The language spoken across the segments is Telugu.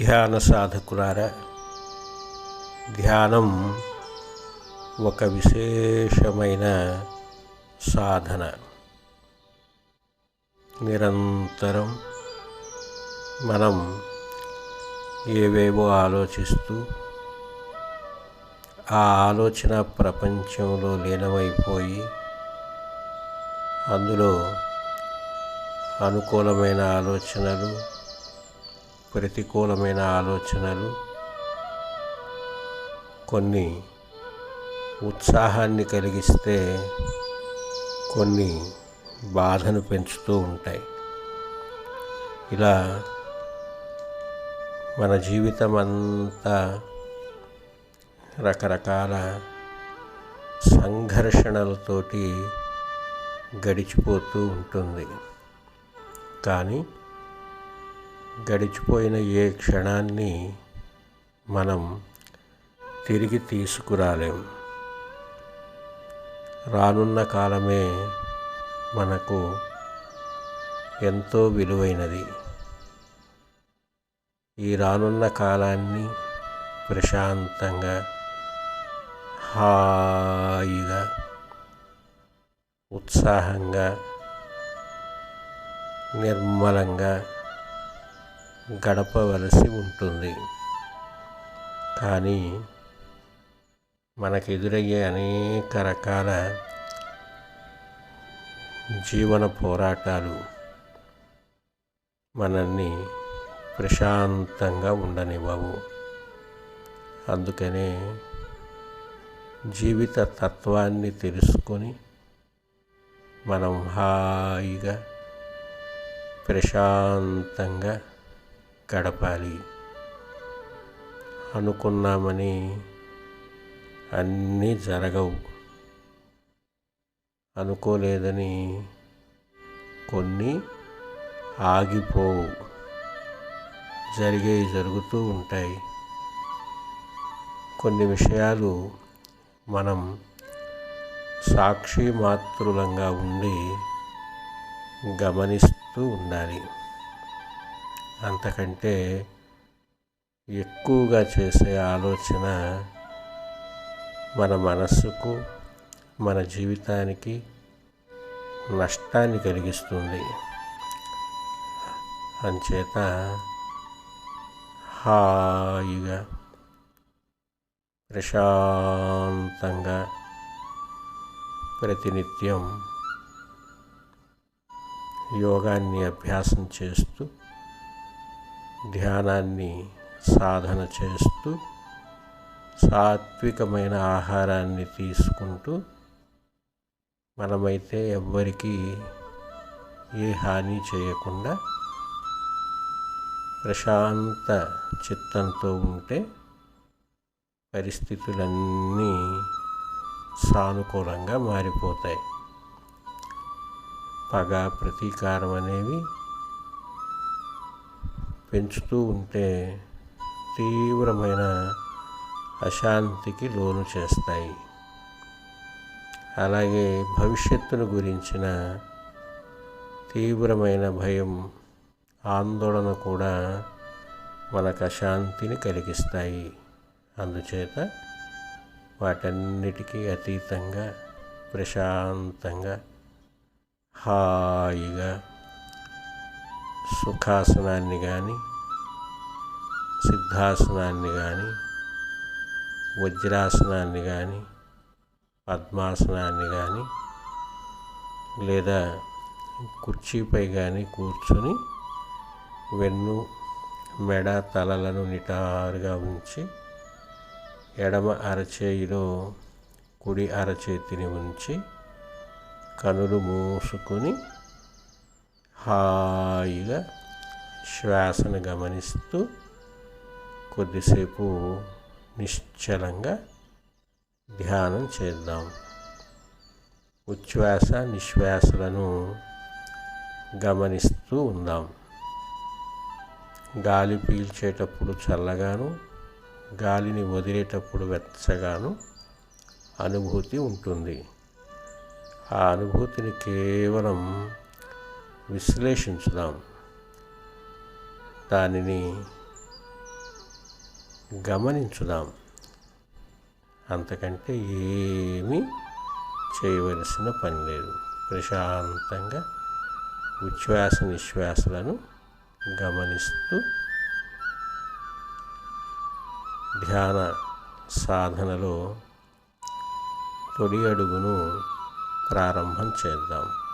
ధ్యాన సాధకులారా ధ్యానం ఒక విశేషమైన సాధన. నిరంతరం మనం ఏవేవో ఆలోచిస్తూ ఆ ఆలోచన ప్రపంచంలో లీనమైపోయి అందులో అనుకూలమైన ఆలోచనలు ప్రతికూలమైన ఆలోచనలు కొన్ని ఉత్సాహాన్ని కలిగిస్తే కొన్ని బాధను పెంచుతూ ఉంటాయి. ఇలా మన జీవితం అంతా రకరకాల సంఘర్షణలతోటి గడిచిపోతూ ఉంటుంది. కానీ గడిచిపోయిన ఏ క్షణాన్ని మనం తిరిగి తీసుకురాలేం. రానున్న కాలమే మనకు ఎంతో విలువైనది. ఈ రానున్న కాలాన్ని ప్రశాంతంగా హాయిగా ఉత్సాహంగా నిర్మలంగా గడపవలసి ఉంటుంది. కానీ మనకు ఎదురయ్యే అనేక రకాల జీవన పోరాటాలు మనల్ని ప్రశాంతంగా ఉండనివ్వవు. అందుకనే జీవిత తత్వాన్ని తెలుసుకొని మనం హాయిగా ప్రశాంతంగా గడపాలి. అనుకున్నామని అన్నీ జరగవు. అనుకోలేదని కొన్ని ఆగిపోవు. జరిగేవి జరుగుతూ ఉంటాయి. కొన్ని విషయాలు మనం సాక్షి మాతృలంగా ఉండి గమనిస్తూ ఉండాలి. అంతకంటే ఎక్కువగా చేసే ఆలోచన మన మనస్సుకు మన జీవితానికి నష్టాన్ని కలిగిస్తుంది. అంచేత హాయిగా ప్రశాంతంగా ప్రతినిత్యం యోగాన్ని అభ్యాసం చేస్తూ ధ్యానాన్ని సాధన చేస్తూ సాత్వికమైన ఆహారాన్ని తీసుకుంటూ మనమైతే ఎవ్వరికీ ఏ హాని చేయకుండా ప్రశాంత చిత్తంతో ఉంటే పరిస్థితులన్నీ సానుకూలంగా మారిపోతాయి. పగ ప్రతీకారం అనేవి పెంచుతూ ఉంటే తీవ్రమైన అశాంతికి లోను చేస్తాయి. అలాగే భవిష్యత్తును గురించిన తీవ్రమైన భయం ఆందోళన కూడా మనకు అశాంతిని కలిగిస్తాయి. అందుచేత వాటన్నిటికీ అతీతంగా ప్రశాంతంగా హాయిగా సుఖాసనాన్ని కానీ సిద్ధాసనాన్ని కానీ వజ్రాసనాన్ని కానీ పద్మాసనాన్ని కానీ లేదా కుర్చీపై కానీ కూర్చుని వెన్ను మెడ తలలను నిటారుగా ఉంచి ఎడమ అరచేయిలో కుడి అరచేతిని ఉంచి కనులు మూసుకొని హాయిగా శ్వాసను గమనిస్తూ కొద్దిసేపు నిశ్చలంగా ధ్యానం చేద్దాం. ఉచ్ఛ్వాస నిశ్వాసలను గమనిస్తూ ఉందాం. గాలి పీల్చేటప్పుడు చల్లగాను గాలిని వదిలేటప్పుడు వెచ్చగాను అనుభూతి ఉంటుంది. ఆ అనుభూతిని కేవలం విశ్లేషించుదాం. దానిని గమనించుదాం. అంతకంటే ఏమీ చేయవలసిన పని లేదు. ప్రశాంతంగా ఉచ్ఛ్వాస నిశ్వాసలను గమనిస్తూ ధ్యాన సాధనలో తొలి అడుగును ప్రారంభం చేద్దాం.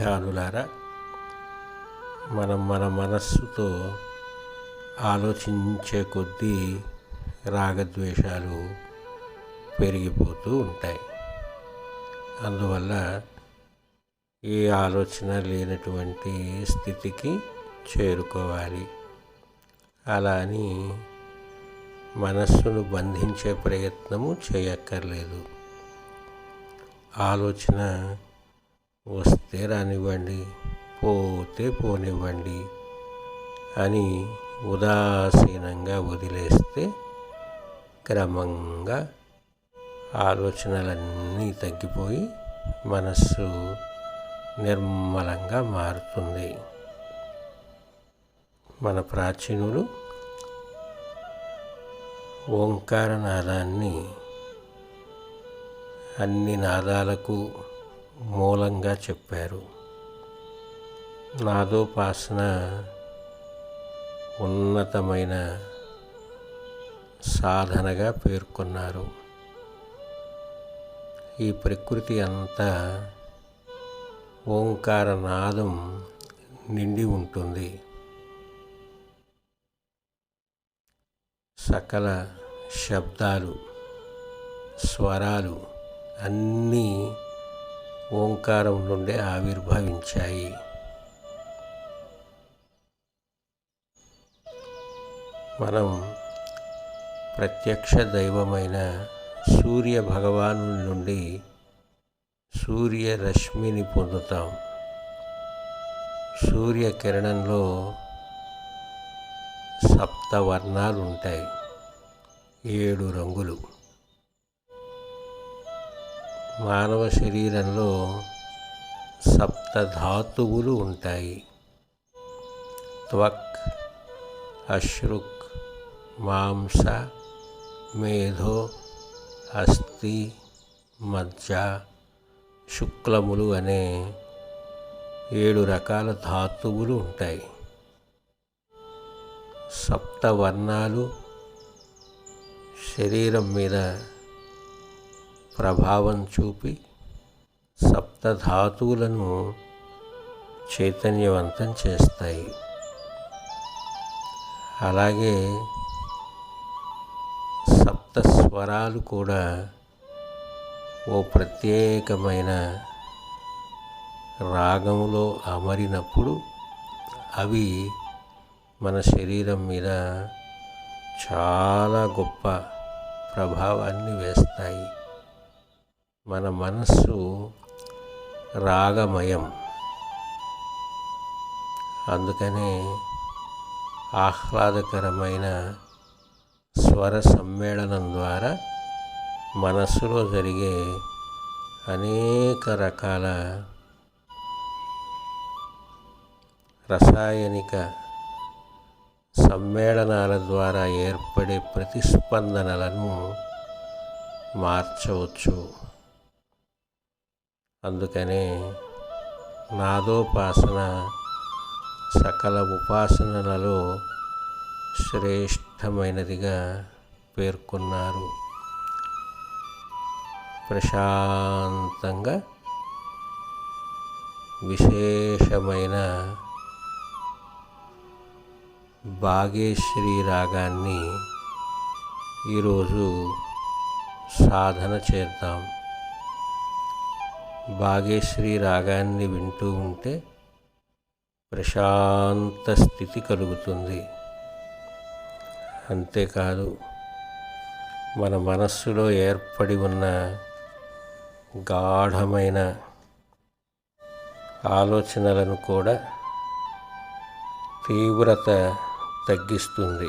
ధ్యానులారా మనం మన మనస్సుతో ఆలోచించే కొద్దీ రాగద్వేషాలు పెరిగిపోతూ ఉంటాయి. అందువల్ల ఏ ఆలోచన లేనటువంటి స్థితికి చేరుకోవాలి. అలా అని మనస్సును బంధించే ప్రయత్నము చేయక్కర్లేదు. ఆలోచన వస్తే రానివ్వండి పోతే పోనివ్వండి అని ఉదాసీనంగా వదిలేస్తే క్రమంగా ఆలోచనలన్నీ తగ్గిపోయి మనస్సు నిర్మలంగా మారుతుంది. మన ప్రాచీనులు ఓంకార నాదాన్ని అన్ని నాదాలకు మూలంగా చెప్పారు. నాదోపాసన ఉన్నతమైన సాధనగా పేర్కొన్నారు. ఈ ప్రకృతి అంతా ఓంకార నాదం నిండి ఉంటుంది. సకల శబ్దాలు స్వరాలు అన్నీ ఓంకారం నుండి ఆవిర్భవించాయి. మనం ప్రత్యక్ష దైవమైన సూర్య భగవాను నుండి సూర్యరశ్మిని పొందుతాం. సూర్యకిరణంలో సప్తవర్ణాలు ఉంటాయి ఏడు రంగులు. మానవ శరీరంలో సప్తధాతువులు ఉంటాయి. త్వక్ అశ్రుక్ మాంస మేధో అస్థి మజ్జ శుక్లములు అనే ఏడు రకాల ధాతువులు ఉంటాయి. సప్తవర్ణాలు శరీరం మీద ప్రభావం చూపి సప్తధాతువులను చైతన్యవంతం చేస్తాయి. అలాగే సప్త స్వరాలు కూడా ఓ ప్రత్యేకమైన రాగంలో అమరినప్పుడు అవి మన శరీరం మీద చాలా గొప్ప ప్రభావాన్ని వేస్తాయి. మన మనస్సు రాగమయం. అందుకనే ఆహ్లాదకరమైన స్వర సమ్మేళనం ద్వారా మనస్సులో జరిగే అనేక రకాల రసాయనిక సమ్మేళనాల ద్వారా ఏర్పడే ప్రతిస్పందనలను మార్చవచ్చు. అందుకనే నాదోపాసన సకల ఉపాసనలలో శ్రేష్టమైనదిగా పేర్కొన్నారు. ప్రశాంతంగా విశేషమైన భాగ్యశ్రీ రాగాన్ని ఈరోజు సాధన చేద్దాం. భాగేశ్వరి రాగాన్ని వింటూ ఉంటే ప్రశాంత స్థితి కలుగుతుంది. అంతేకాదు మన మనస్సులో ఏర్పడి ఉన్న గాఢమైన ఆలోచనలను కూడా తీవ్రత తగ్గిస్తుంది.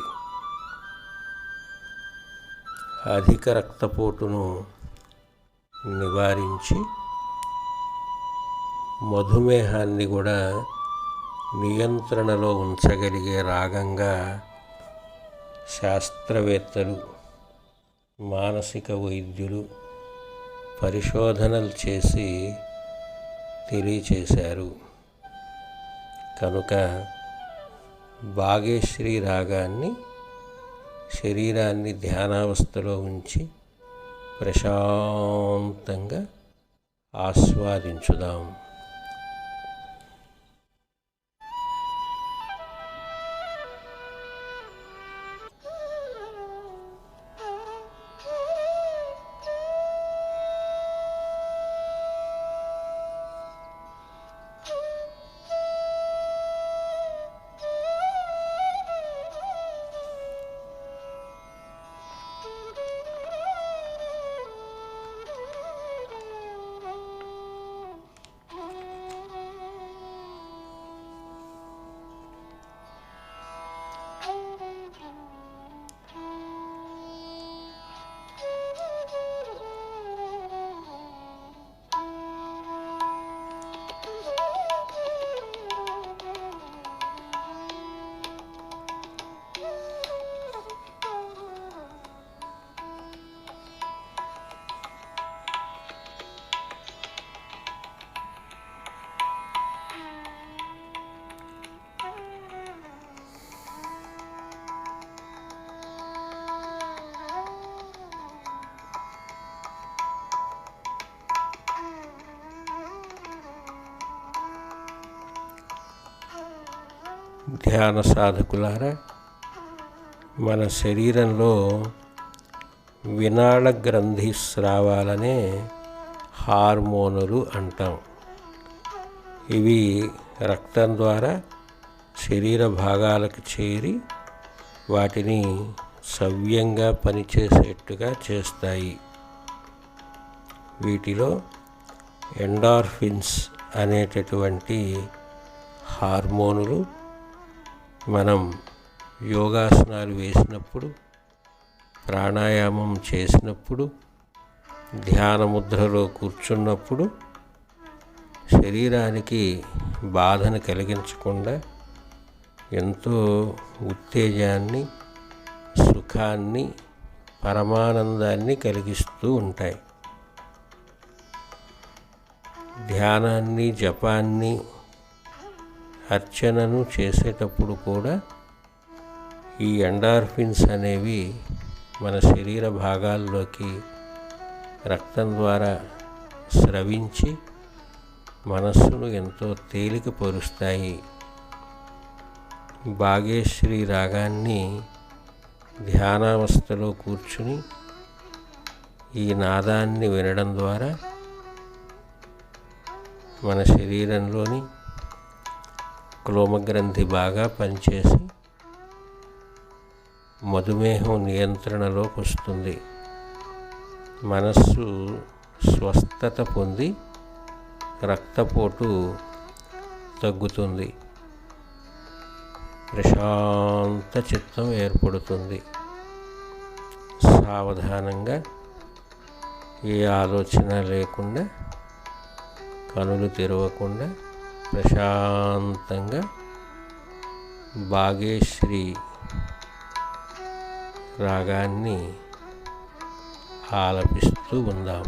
అధిక రక్తపోటును నివారించి మధుమేహాన్ని కూడా నియంత్రణలో ఉంచగలిగే రాగంగా శాస్త్రవేత్తలు మానసిక వైద్యులు పరిశోధనలు చేసి తెలియచేశారు. కనుక భాగేశ్వరి రాగాన్ని శరీరాన్ని ధ్యానావస్థలో ఉంచి ప్రశాంతంగా ఆస్వాదించుదాం. ధ్యాన సాధకులారా మన శరీరంలో వినాళ గ్రంథి స్రావాలనే హార్మోనులు అంటాం. ఇవి రక్తం ద్వారా శరీర భాగాలకు చేరి వాటిని సవ్యంగా పనిచేసేట్టుగా చేస్తాయి. వీటిలో ఎండార్ఫిన్స్ అనేటటువంటి హార్మోనులు మనం యోగాసనాలు వేసినప్పుడు ప్రాణాయామం చేసినప్పుడు ధ్యాన ముద్రలో కూర్చున్నప్పుడు శరీరానికి బాధను కలిగించకుండా ఎంతో ఉత్తేజాన్ని సుఖాన్ని పరమానందాన్ని కలిగిస్తూ ఉంటాయి. ధ్యానాన్ని జపాన్ని అర్చనను చేసేటప్పుడు కూడా ఈ ఎండార్ఫిన్స్ అనేవి మన శరీర భాగాల్లోకి రక్తం ద్వారా స్రవించి మనస్సును ఎంతో తేలికపరుస్తాయి. భాగ్యశ్రీ రాగాన్ని ధ్యానావస్థలో కూర్చుని ఈ నాదాన్ని వినడం ద్వారా మన శరీరంలోని క్లోమగ్రంథి బాగా పనిచేసి మధుమేహం నియంత్రణలోకి వస్తుంది. మనస్సు స్వస్థత పొంది రక్తపోటు తగ్గుతుంది. ప్రశాంత చిత్తం ఏర్పడుతుంది. సావధానంగా ఏ ఆలోచన లేకుండా కనులు తెరవకుండా ప్రశాంతంగా బాగేశ్వరి రాగాన్ని ఆలపిస్తూ ఉందాం.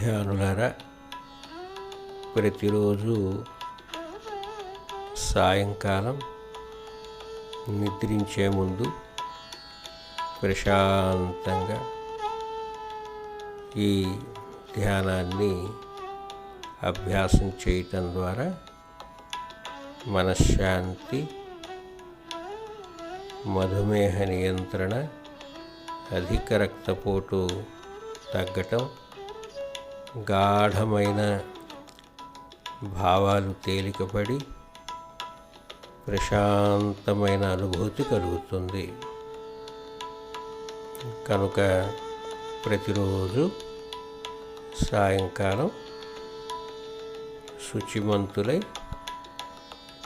ధ్యానులారా ప్రతిరోజు సాయంకాలం నిద్రించే ముందు ప్రశాంతంగా ఈ ధ్యానాన్ని అభ్యాసం చేయటం ద్వారా మనశ్శాంతి మధుమేహ నియంత్రణ అధిక రక్తపోటు తగ్గటం గాఢమైన భావాలు తేలికపడి ప్రశాంతమైన అనుభూతి కలుగుతుంది. కనుక ప్రతిరోజు సాయంకాలం శుచిమంతులై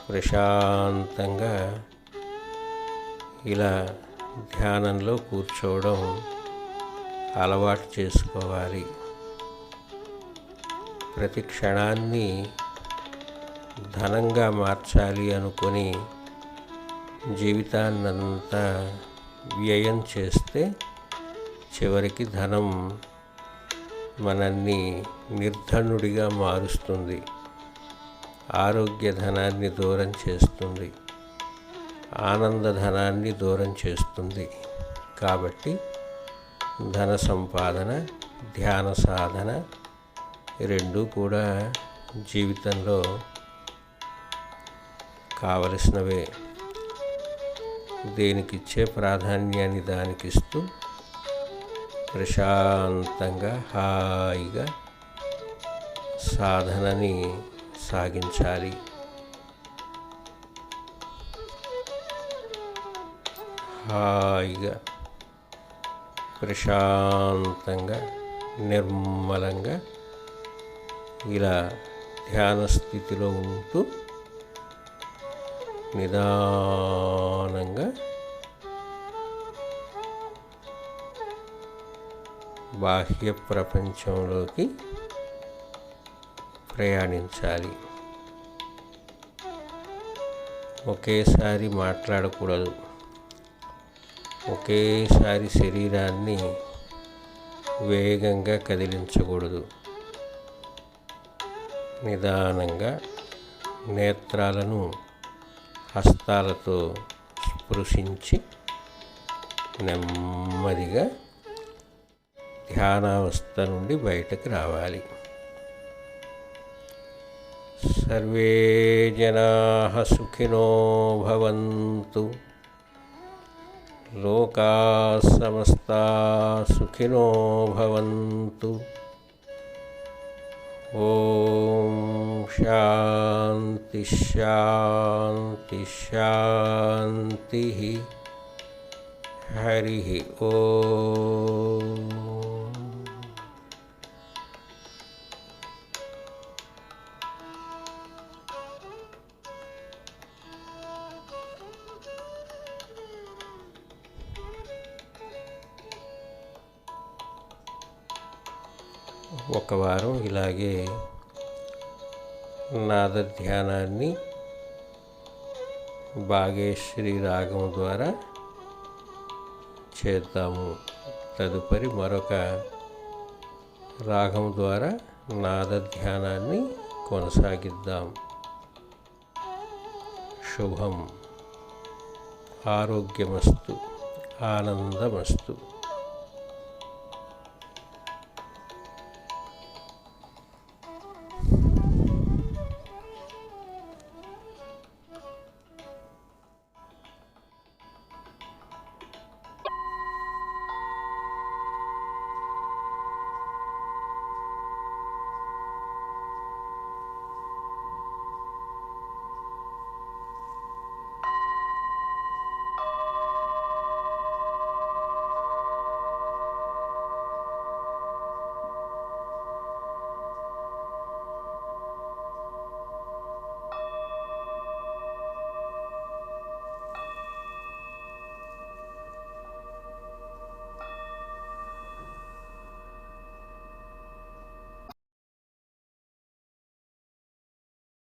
ప్రశాంతంగా ఇలా ధ్యానంలో కూర్చోవడం అలవాటు చేసుకోవాలి. ప్రతి క్షణాన్ని ధనంగా మార్చాలి అనుకొని జీవితాన్నంతా వ్యయం చేస్తే చివరికి ధనం మనల్ని నిర్ధనుడిగా మారుస్తుంది. ఆరోగ్య ధనాన్ని దూరం చేస్తుంది. ఆనంద ధనాన్ని దూరం చేస్తుంది. కాబట్టి ధన సంపాదన ధ్యాన సాధన రెండు కూడా జీవితంలో కావలసినవే. దేనికిచ్చే ప్రాధాన్యాన్ని దానికిస్తూ ప్రశాంతంగా హాయిగా సాధనని సాగించాలి. హాయిగా ప్రశాంతంగా నిర్మలంగా ఇలా ధ్యాన స్థితిలో ఉంటూ నిదానంగా బాహ్య ప్రపంచంలోకి ప్రయాణించాలి. ఒకేసారి మాట్లాడకూడదు. ఒకేసారి శరీరాన్ని వేగంగా కదిలించకూడదు. నిదానంగా నేత్రాలను హస్తాలతో స్పృశించి నెమ్మదిగా ధ్యానావస్థ నుండి బయటకు రావాలి. సర్వే జనా సుఖినో భవంతు. లోకా సమస్త సుఖినో భవంతు. ओम शांति शांति शांति हरि ओम। ఒక వారం ఇలాగే నాద ధ్యానాన్ని భాగేశ్వరి రాగం ద్వారా చేద్దాము. తదుపరి మరొక రాగం ద్వారా నాద ధ్యానాన్ని కొనసాగిద్దాం. శుభం. ఆరోగ్యమస్తు. ఆనందమస్తు.